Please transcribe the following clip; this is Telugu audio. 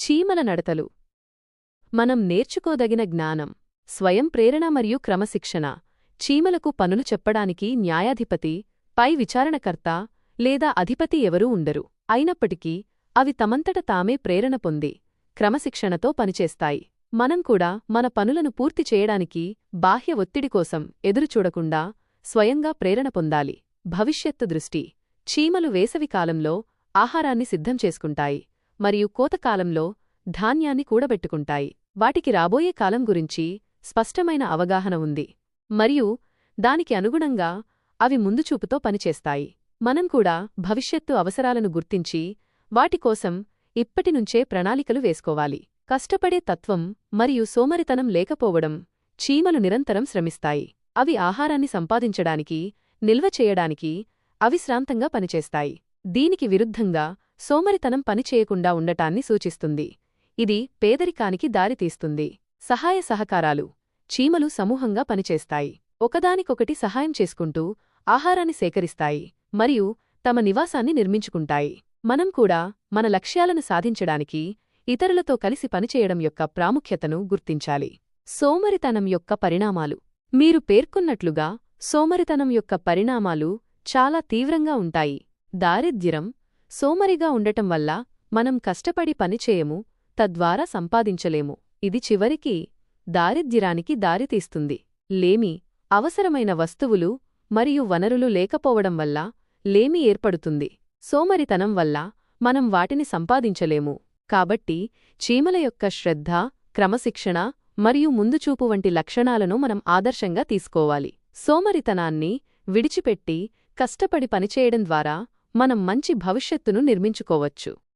చీమల నడతలు. మనం నేర్చుకోదగిన జ్ఞానం స్వయం ప్రేరణ మరియు క్రమశిక్షణ చీమలకు పనులు చెప్పడానికి న్యాయాధిపతి పై విచారణకర్త లేదా అధిపతి ఎవరూ ఉండరు. అయినప్పటికీ అవి తమంతట తామే ప్రేరణ పొంది క్రమశిక్షణతో పనిచేస్తాయి. మనం కూడా మన పనులను పూర్తి చేయడానికి బాహ్య ఒత్తిడి కోసం ఎదురుచూడకుండా స్వయంగా ప్రేరణ పొందాలి. భవిష్యత్తు దృష్టి చీమలు వేసవికాలంలో ఆహారాన్ని సిద్ధం చేసుకుంటాయి. మరియు కోతకాలంలో ధాన్యాన్ని కూడబెట్టుకుంటాయి. వాటికి రాబోయే కాలం గురించి స్పష్టమైన అవగాహన ఉంది. మరియు దానికి అనుగుణంగా అవి ముందుచూపుతో పనిచేస్తాయి. మనం కూడా భవిష్యత్తు అవసరాలను గుర్తించి వాటికోసం ఇప్పటినుంచే ప్రణాళికలు వేసుకోవాలి. కష్టపడే తత్వం మరియు సోమరితనం లేకపోవడం చీమలు నిరంతరం శ్రమిస్తాయి. అవి ఆహారాన్ని సంపాదించడానికి నిల్వ చేయడానికి అవిశ్రాంతంగా పనిచేస్తాయి. దీనికి విరుద్ధంగా సోమరితనం పనిచేయకుండా ఉండటాన్ని సూచిస్తుంది. ఇది పేదరికానికి దారితీస్తుంది సహాయ సహకారాలు చీమలు సమూహంగా పనిచేస్తాయి. ఒకదానికొకటి సహాయం చేసుకుంటూ ఆహారాన్ని సేకరిస్తాయి మరియు తమ నివాసాన్ని నిర్మించుకుంటాయి. మనం కూడా మన లక్ష్యాలను సాధించడానికి ఇతరులతో కలిసి పనిచేయడం యొక్క ప్రాముఖ్యతను గుర్తించాలి. సోమరితనం యొక్క పరిణామాలు. మీరు పేర్కొన్నట్లుగా సోమరితనం యొక్క పరిణామాలు చాలా తీవ్రంగా ఉంటాయి. దారిద్ర్యం సోమరిగా ఉండటం వల్ల మనం కష్టపడి పనిచేయము తద్వారా సంపాదించలేము. ఇది చివరికి దారిద్ర్యానికి దారితీస్తుంది. లేమి అవసరమైన వస్తువులు మరియు వనరులు లేకపోవడం వల్ల లేమి ఏర్పడుతుంది. సోమరితనం వల్ల మనం వాటిని సంపాదించలేము. కాబట్టి చీమల యొక్క శ్రద్ధ క్రమశిక్షణ మరియు ముందుచూపు వంటి లక్షణాలను మనం ఆదర్శంగా తీసుకోవాలి. సోమరితనాన్ని విడిచిపెట్టి కష్టపడి పనిచేయడం ద్వారా మనం మంచి భవిష్యత్తును నిర్మించుకోవచ్చు.